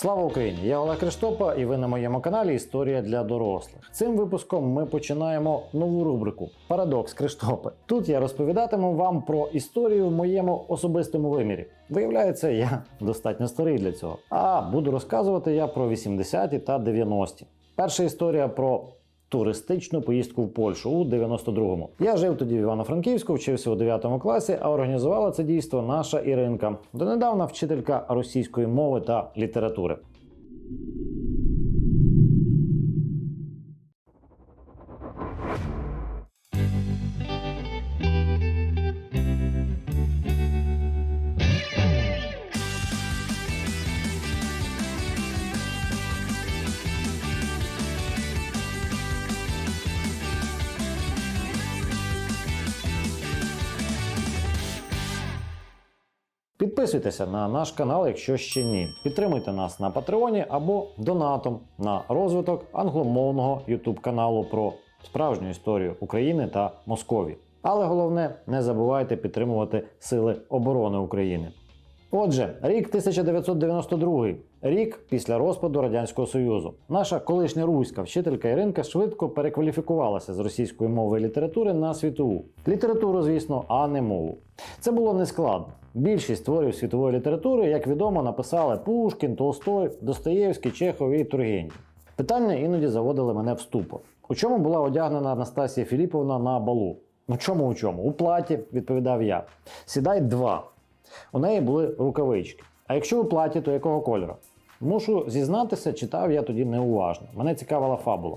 Слава Україні! Я Олег Криштопа, і ви на моєму каналі Історія для дорослих. Цим випуском ми починаємо нову рубрику Парадокс Криштопи. Тут я розповідатиму вам про історію в моєму особистому вимірі. Виявляється, я достатньо старий для цього. А буду розказувати я про 80-ті та 90-ті. Перша історія про туристичну поїздку в Польщу у 92-му. Я жив тоді в Івано-Франківську, вчився у 9 класі, а організувала це дійство наша Іринка, донедавна вчителька російської мови та літератури. Підписуйтеся на наш канал, якщо ще ні. Підтримуйте нас на Патреоні або донатом на розвиток англомовного YouTube каналу про справжню історію України та Московії. Але головне, не забувайте підтримувати Сили оборони України. Отже, рік 1992, рік після розпаду Радянського Союзу. Наша колишня руська вчителька Іринка швидко перекваліфікувалася з російської мови і літератури на світову. Літературу, звісно, а не мову. Це було нескладно. Більшість творів світової літератури, як відомо, написали Пушкін, Толстой, Достоєвський, Чехов і Тургенєв. Питання іноді заводили мене в ступор. У чому була одягнена Анастасія Філіповна на балу? У чому у чому? У платі, відповідав я. Сідай два. У неї були рукавички. А якщо у платі, то якого кольору? Мушу зізнатися, читав я тоді неуважно. Мене цікавила фабула.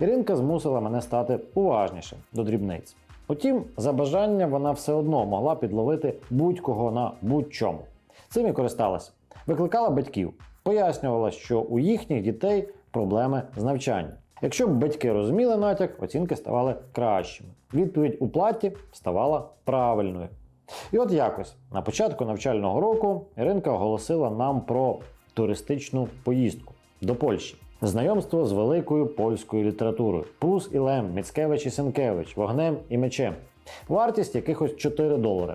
Іринка змусила мене стати уважнішим до дрібниць. Утім, за бажання вона все одно могла підловити будь-кого на будь-чому. Цим і користалася. Викликала батьків, пояснювала, що у їхніх дітей проблеми з навчанням. Якщо б батьки розуміли натяк, оцінки ставали кращими. Відповідь у платі ставала правильною. І от якось на початку навчального року Іринка оголосила нам про туристичну поїздку до Польщі. Знайомство з великою польською літературою Прус і Лем, Міцкевич і Сенкевич, Вогнем і мечем. Вартість якихось 4 долари.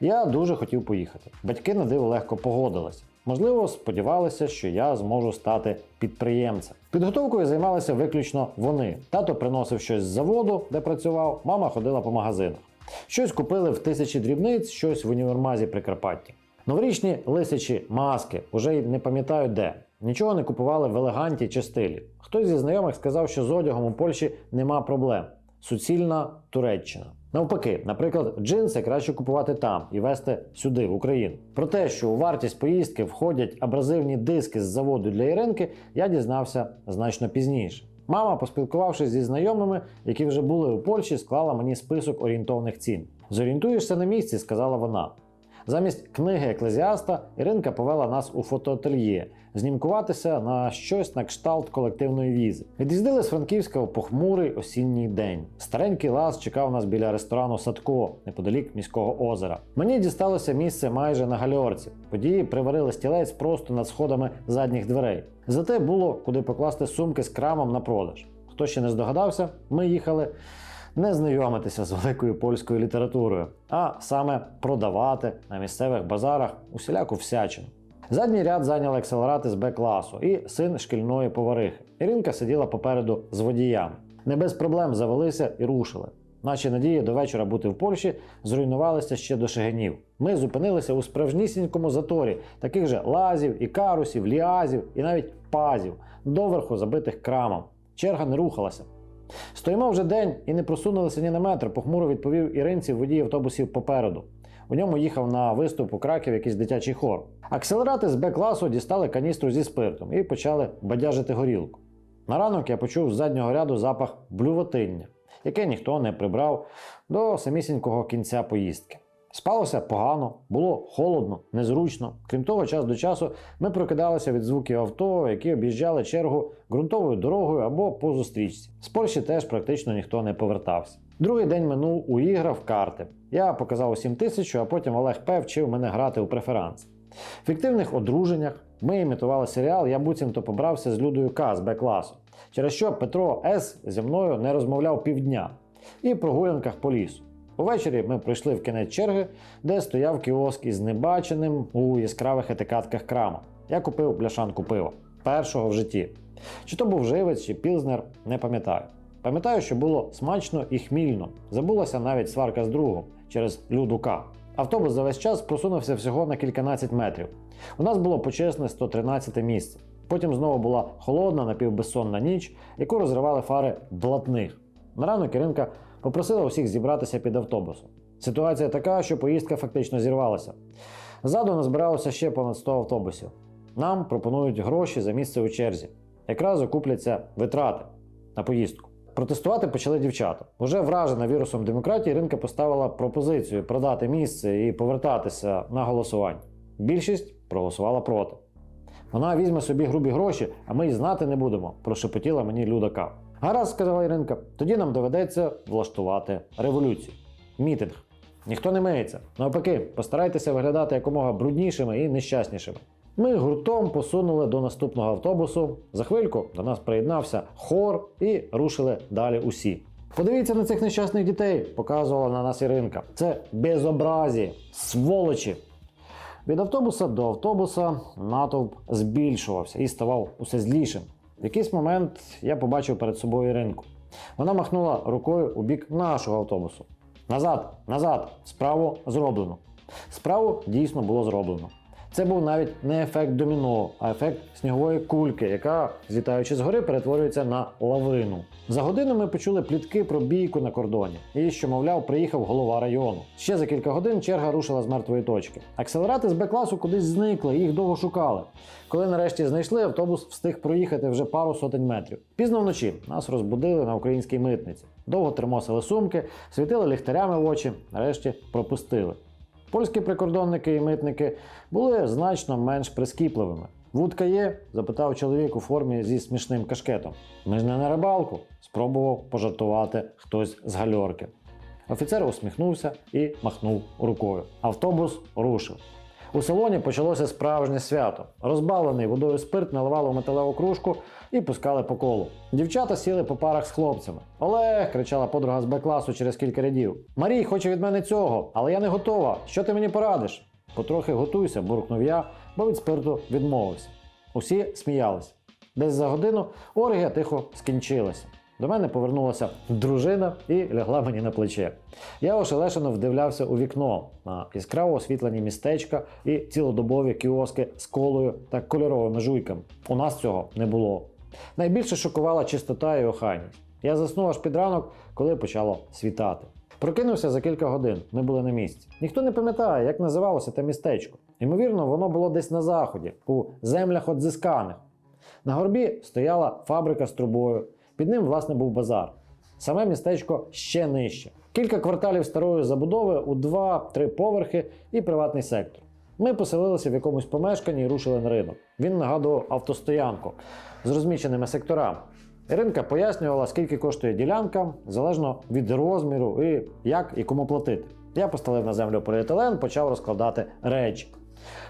Я дуже хотів поїхати. Батьки на диво легко погодилися. Можливо, сподівалися, що я зможу стати підприємцем. Підготовкою займалися виключно вони. Тато приносив щось з заводу, де працював, мама ходила по магазинах. Щось купили в тисячі дрібниць, щось в універмазі Прикарпатті. Новорічні лисячі маски, уже й не пам'ятаю де. Нічого не купували в елеганті чи стилі. Хтось зі знайомих сказав, що з одягом у Польщі нема проблем. Суцільна Туреччина. Навпаки, наприклад, джинси краще купувати там і везти сюди, в Україну. Про те, що у вартість поїздки входять абразивні диски з заводу для Іринки, я дізнався значно пізніше. Мама, поспілкувавшись зі знайомими, які вже були у Польщі, склала мені список орієнтовних цін. Зорієнтуєшся на місці, сказала вона. Замість книги еклезіаста Іринка повела нас у фотоательє знімкуватися на щось на кшталт колективної візи. Від'їздили з Франківська у похмурий осінній день. Старенький лаз чекав нас біля ресторану Садко неподалік міського озера. Мені дісталося місце майже на гальорці. Події приварили стілець просто над сходами задніх дверей. Зате було куди покласти сумки з крамом на продаж. Хто ще не здогадався, ми їхали не знайомитися з великою польською літературою, а саме продавати на місцевих базарах усіляку всячину. Задній ряд зайняли акселерати з Б-класу і син шкільної поварихи. Іринка сиділа попереду з водіями. Не без проблем завелися і рушили. Наші надії до вечора бути в Польщі зруйнувалися ще до шагинів. Ми зупинилися у справжнісінькому заторі, таких же лазів, і карусів, ліазів і навіть пазів, доверху забитих крамом. Черга не рухалася. Стоїмо вже день і не просунулися ні на метр, похмуро відповів Іринці водій автобусів попереду. У ньому їхав на виступ у Краків якийсь дитячий хор. Акселерати з Б-класу дістали каністру зі спиртом і почали бадяжити горілку. На ранок я почув з заднього ряду запах блювотиння, яке ніхто не прибрав до самісінького кінця поїздки. Спалося погано, було холодно, незручно. Крім того, час до часу ми прокидалися від звуків авто, які об'їжджали чергу ґрунтовою дорогою або по зустрічці. З Польщі теж практично ніхто не повертався. Другий день минув у іграх в карти. Я показав усім тисячу, а потім Олег П. вчив мене грати у преферанс. В фіктивних одруженнях ми імітували серіал Я буцімто побрався з Людою К з Б-класу, через що Петро С. зі мною не розмовляв півдня і прогулянках по лісу. Увечері ми прийшли в кінець черги, де стояв кіоск із небаченим у яскравих етикатках крама. я купив бляшанку пива. Першого в житті. Чи то був живець, чи пілзнер, не пам'ятаю. Пам'ятаю, що було смачно і хмільно. Забулася навіть сварка з другом через людука. Автобус за весь час просунувся всього на кільканадцять метрів. У нас було почесне 113 місце. Потім знову була холодна, напівбезсонна ніч, яку розривали фари блатних. На ранок Іринка попросила усіх зібратися під автобусом. Ситуація така, що поїздка фактично зірвалася. Ззаду назбиралося ще понад 100 автобусів. Нам пропонують гроші за місце у черзі. Якраз окупляться витрати на поїздку. Протестувати почали дівчата. Уже вражена вірусом демократії, ринка поставила пропозицію продати місце і повертатися на голосування. Більшість проголосувала проти. Вона візьме собі грубі гроші, а ми й знати не будемо, прошепотіла мені Людака. Гаразд, сказала Іринка, тоді нам доведеться влаштувати революцію. Мітинг. Ніхто не миється. Навпаки, постарайтеся виглядати якомога бруднішими і нещаснішими. Ми гуртом посунули до наступного автобусу. За хвильку до нас приєднався хор і рушили далі усі. Подивіться на цих нещасних дітей, показувала на нас Іринка. Це безобразі, сволочі. Від автобуса до автобуса натовп збільшувався і ставав усе злішим. В якийсь момент я побачив перед собою Іринку. Вона махнула рукою у бік нашого автобусу. Назад, назад, справу зроблено. Справу дійсно було зроблено. Це був навіть не ефект доміно, а ефект снігової кульки, яка, злітаючи згори, перетворюється на лавину. За годину ми почули плітки про бійку на кордоні, і що, мовляв, приїхав голова району. Ще за кілька годин черга рушила з мертвої точки. Акселерати з Б-класу кудись зникли, їх довго шукали. Коли нарешті знайшли, автобус встиг проїхати вже пару сотень метрів. Пізно вночі нас розбудили на українській митниці. Довго термосили сумки, світили ліхтарями в очі, нарешті пропустили. Польські прикордонники і митники були значно менш прискіпливими. Вудка є? запитав чоловік у формі зі смішним кашкетом. Ми ж не на рибалку, спробував пожартувати хтось з гальорки. Офіцер усміхнувся і махнув рукою. Автобус рушив. У салоні почалося справжнє свято. Розбавлений водою спирт наливали в металеву кружку і пускали по колу. Дівчата сіли по парах з хлопцями. Олег, кричала подруга з Б-класу через кілька рядів. Марій хоче від мене цього, але я не готова. Що ти мені порадиш? Потрохи готуйся, буркнув я, бо від спирту відмовився. Усі сміялися. Десь за годину оргія тихо скінчилася. До мене повернулася дружина і лягла мені на плече. Я ошелешено вдивлявся у вікно на яскраво освітлені містечка і цілодобові кіоски з колою та кольоровими жуйками. У нас цього не було. Найбільше шокувала чистота і охайність. Я заснув аж під ранок, коли почало світати. Прокинувся за кілька годин. Ми були на місці. Ніхто не пам'ятає, як називалося те містечко. Ймовірно, воно було десь на заході, у землях одзисканих. На горбі стояла фабрика з трубою. Під ним, власне, був базар. Саме містечко ще нижче. Кілька кварталів старої забудови у 2-3 поверхи і приватний сектор. Ми поселилися в якомусь помешканні і рушили на ринок. Він нагадував автостоянку з розміщеними секторами. Іринка пояснювала, скільки коштує ділянка, залежно від розміру і як і кому платити. Я поставив на землю поліетилен, почав розкладати речі.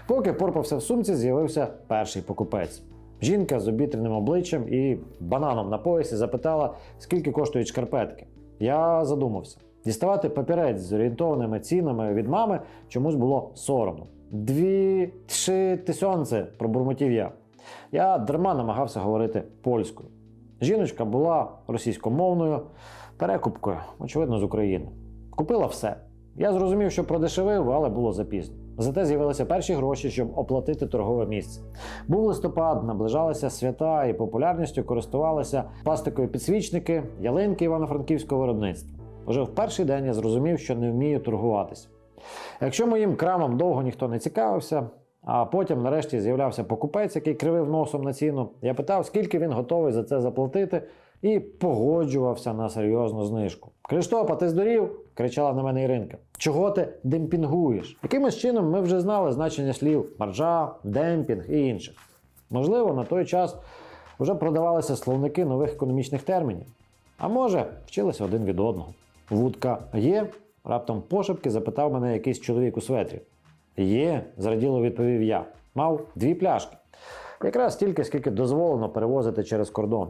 Поки порпався в сумці, з'явився перший покупець. Жінка з обітреним обличчям і бананом на поясі запитала, скільки коштують шкарпетки. Я задумався. Діставати папірець з орієнтованими цінами від мами чомусь було соромно. Дві три тисонце, пробурмотів я. Я дарма намагався говорити польською. Жіночка була російськомовною, перекупкою, очевидно, з України. Купила все. Я зрозумів, що продешевив, але було запізно. Зате з'явилися перші гроші, щоб оплатити торгове місце. Був листопад, наближалися свята і популярністю користувалися пластикові підсвічники, ялинки івано-франківського виробництва. Уже в перший день я зрозумів, що не вмію торгуватися. Якщо моїм крамом довго ніхто не цікавився, а потім нарешті з'являвся покупець, який кривив носом на ціну, я питав, скільки він готовий за це заплатити, і погоджувався на серйозну знижку. Криштопа, ти здурів? кричала на мене Іринка. Чого ти демпінгуєш? Якимось чином ми вже знали значення слів маржа, демпінг і інших. Можливо, на той час вже продавалися словники нових економічних термінів. А може, вчилися один від одного. Вудка є? Раптом пошепки запитав мене якийсь чоловік у светрі. Є, зраділо відповів я. Мав дві пляшки. Якраз стільки, скільки дозволено перевозити через кордон.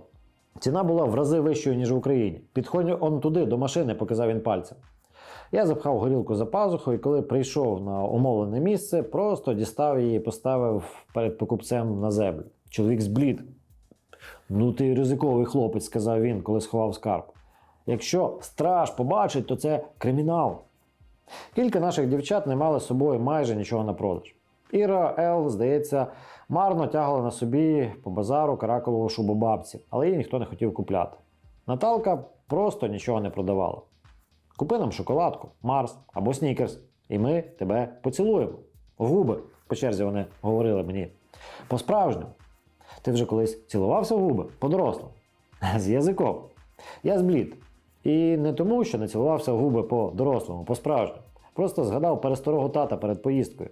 Ціна була в рази вищою, ніж в Україні. Підходь он туди, до машини, показав він пальцем. Я запхав горілку за пазуху, і коли прийшов на умовлене місце, просто дістав її і поставив перед покупцем на землю. Чоловік зблід. Ну ти ризиковий хлопець, сказав він, коли сховав скарб. Якщо страж побачить, то це кримінал. Кілька наших дівчат не мали з собою майже нічого на продаж. Іра Ел, здається, марно тягла на собі по базару каракулову шубу бабці, але її ніхто не хотів купляти. Наталка просто нічого не продавала. Купи нам шоколадку, Марс або Снікерс, і ми тебе поцілуємо. Губи, по черзі вони говорили мені. По-справжньому. Ти вже колись цілувався в губи? По-дорослому. З язиком. Я зблід. І не тому, що не цілувався в губи по-дорослому, по-справжньому. Просто згадав пересторогу тата перед поїздкою.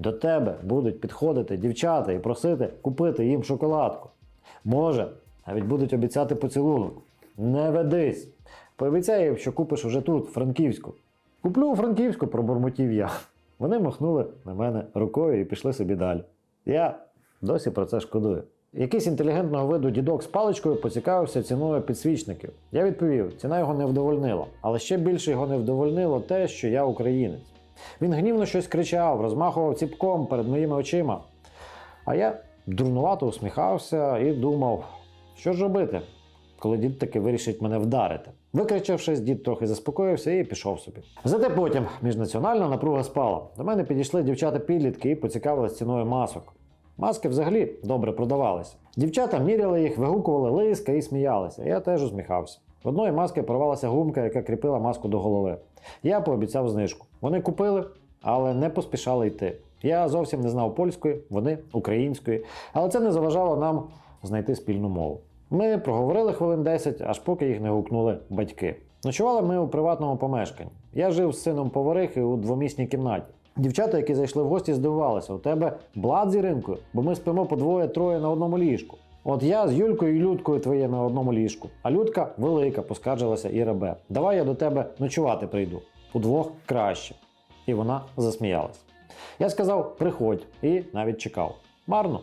До тебе будуть підходити дівчата і просити купити їм шоколадку. Може, навіть будуть обіцяти поцілунок. Не ведись. Пообіцяй їм, що купиш уже тут, Франківську. Куплю у Франківську, пробурмотів я. Вони махнули на мене рукою і пішли собі далі. Я досі про це шкодую. Якийсь інтелігентного виду дідок з паличкою поцікавився ціною підсвічників. Я відповів, ціна його не вдовольнила, але ще більше його не вдовольнило те, що я українець. Він гнівно щось кричав, розмахував ціпком перед моїми очима. А я дурнувато усміхався і думав, що ж робити, коли дід таки вирішить мене вдарити. Викричавшись, дід трохи заспокоївся і пішов собі. Зате потім міжнаціональна напруга спала. До мене підійшли дівчата-підлітки і поцікавились ціною масок. Маски взагалі добре продавалися. Дівчата міряли їх, вигукували лиска і сміялися. Я теж усміхався. В одної маски порвалася гумка, яка кріпила маску до голови. Я пообіцяв знижку. Вони купили, але не поспішали йти. Я зовсім не знав польської, вони української, але це не заважало нам знайти спільну мову. Ми проговорили хвилин 10, аж поки їх не гукнули батьки. Ночували ми у приватному помешканні. Я жив з сином поварихи у двомісній кімнаті. Дівчата, які зайшли в гості, здивувалися: у тебе блад з Іринкою, бо ми спимо по двоє-троє на одному ліжку. От я з Юлькою і Людкою твоє на одному ліжку, а Людка велика, поскаржилася Іра Б. Давай я до тебе ночувати прийду. Удвох краще. І вона засміялась. Я сказав: приходь, і навіть чекав. Марно.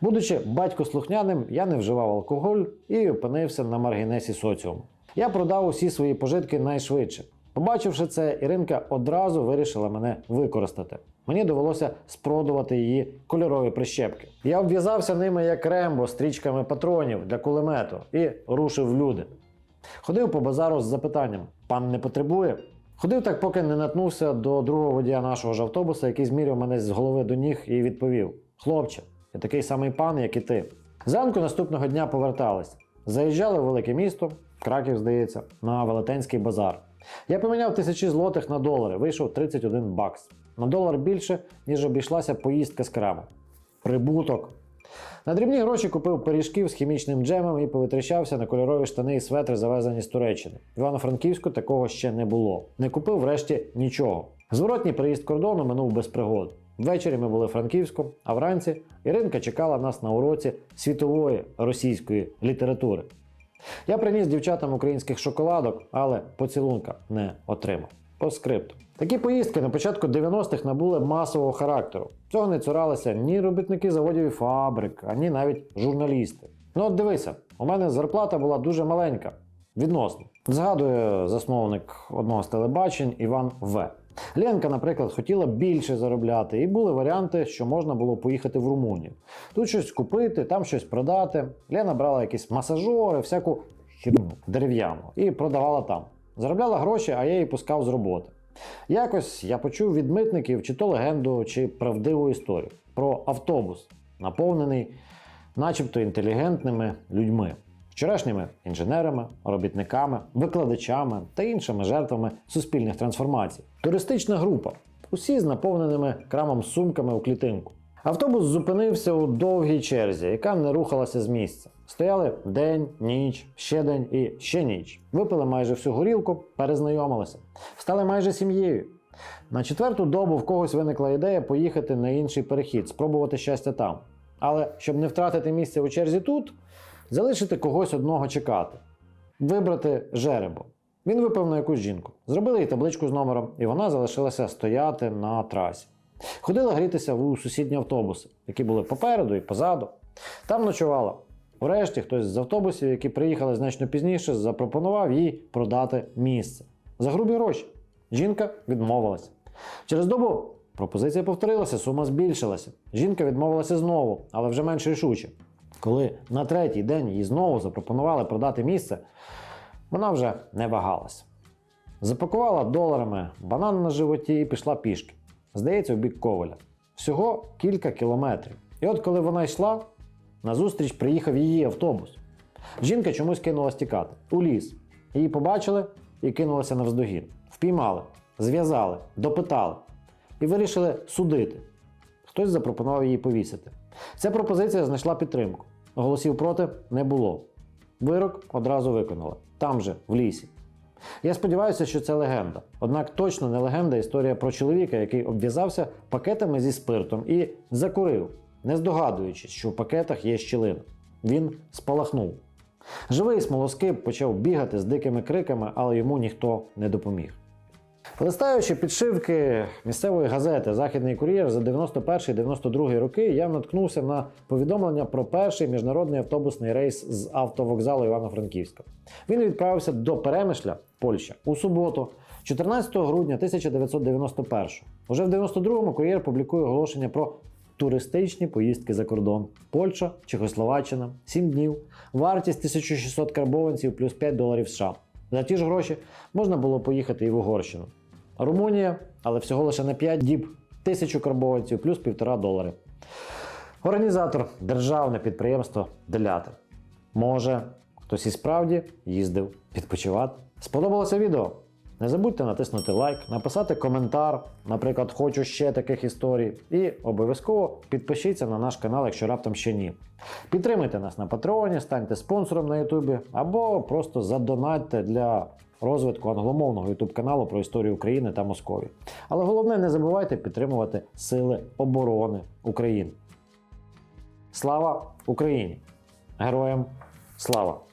Будучи батько слухняним, я не вживав алкоголь і опинився на маргінесі соціуму. Я продав усі свої пожитки найшвидше. Побачивши це, Іринка одразу вирішила мене використати. Мені довелося спродувати її кольорові прищепки. Я обв'язався ними як рембо стрічками патронів для кулемету і рушив в люди. Ходив по базару з запитанням: пан не потребує? Ходив так, поки не наткнувся до другого водія нашого ж автобуса, який зміряв мене з голови до ніг і відповів: Хлопче, я такий самий пан, як і ти. Зранку наступного дня повертались. Заїжджали в велике місто, Краків, здається, на Велетенський базар. Я поміняв тисячі злотих на долари, вийшов 31 бакс. На долар більше, ніж обійшлася поїздка з крамом. Прибуток. На дрібні гроші купив пиріжків з хімічним джемом і повитрачався на кольорові штани і светри, завезені з Туреччини. В Івано-Франківську такого ще не було. Не купив врешті нічого. Зворотній приїзд кордону минув без пригод. Ввечері ми були в Франківську, а вранці Іринка чекала нас на уроці світової російської літератури. Я приніс дівчатам українських шоколадок, але поцілунка не отримав. По скрипту. Такі поїздки на початку 90-х набули масового характеру. Цього не цуралися ні робітники заводів і фабрик, ані навіть журналісти. Ну от дивися, у мене зарплата була дуже маленька, відносно. Згадує засновник одного з телебачень Іван В. Ленка, наприклад, хотіла більше заробляти, і були варіанти, що можна було поїхати в Румунію. Тут щось купити, там щось продати. Лена брала якісь масажори, всяку херню дерев'яну і продавала там. Заробляла гроші, а я її пускав з роботи. Якось я почув від митників чи то легенду, чи правдиву історію про автобус, наповнений начебто інтелігентними людьми, вчорашніми інженерами, робітниками, викладачами та іншими жертвами суспільних трансформацій. Туристична група, усі з наповненими крамом сумками у клітинку. Автобус зупинився у довгій черзі, яка не рухалася з місця. Стояли день, ніч, ще день і ще ніч. Випили майже всю горілку, перезнайомилися, стали майже сім'єю. На четверту добу в когось виникла ідея поїхати на інший перехід, спробувати щастя там. Але щоб не втратити місце у черзі тут, залишити когось одного чекати, вибрати жеребо. Він випив на якусь жінку. Зробили їй табличку з номером, і вона залишилася стояти на трасі. Ходила грітися у сусідні автобуси, які були попереду і позаду. Там ночувала. Врешті хтось з автобусів, які приїхали значно пізніше, запропонував їй продати місце за грубі гроші. Жінка відмовилася. Через добу пропозиція повторилася, сума збільшилася. Жінка відмовилася знову, але вже менш рішуче. Коли на третій день їй знову запропонували продати місце, вона вже не вагалася. Запакувала доларами банан на животі і пішла пішки. Здається, у бік Коваля. Всього кілька кілометрів. І от коли вона йшла, назустріч приїхав її автобус. Жінка чомусь кинулась тікати у ліс. Її побачили і кинулися навздогін. Впіймали, зв'язали, допитали і вирішили судити. Хтось запропонував її повісити. Ця пропозиція знайшла підтримку. Голосів проти не було. Вирок одразу виконали там же, в лісі. Я сподіваюся, що це легенда. Однак точно не легенда історія про чоловіка, який обв'язався пакетами зі спиртом і закурив, не здогадуючись, що в пакетах є щілина. Він спалахнув. Живий смолоскип почав бігати з дикими криками, але йому ніхто не допоміг. Листаючи підшивки місцевої газети Західний кур'єр за 91-92 роки, я наткнувся на повідомлення про перший міжнародний автобусний рейс з автовокзалу Івано-Франківська. Він відправився до Перемишля, Польща, у суботу, 14 грудня 1991. Уже в 92-му кур'єр публікує оголошення про туристичні поїздки за кордон. Польща, Чехословаччина, 7 днів, вартість 1600 карбованців плюс 5 доларів США. За ті ж гроші можна було поїхати і в Угорщину. Румунія, але всього лише на 5 діб, 1000 карбованців плюс 1,5 долари. Організатор державне підприємство Делятор. Може, хтось і справді їздив відпочивати. Сподобалося відео? Не забудьте натиснути лайк, написати коментар, наприклад, хочу ще таких історій, і обов'язково підпишіться на наш канал, якщо раптом ще ні. Підтримайте нас на Патреоні, станьте спонсором на Ютубі або просто задонатьте для розвитку англомовного Ютуб каналу про історію України та Московії. Але головне, не забувайте підтримувати Сили оборони України. Слава Україні! Героям слава!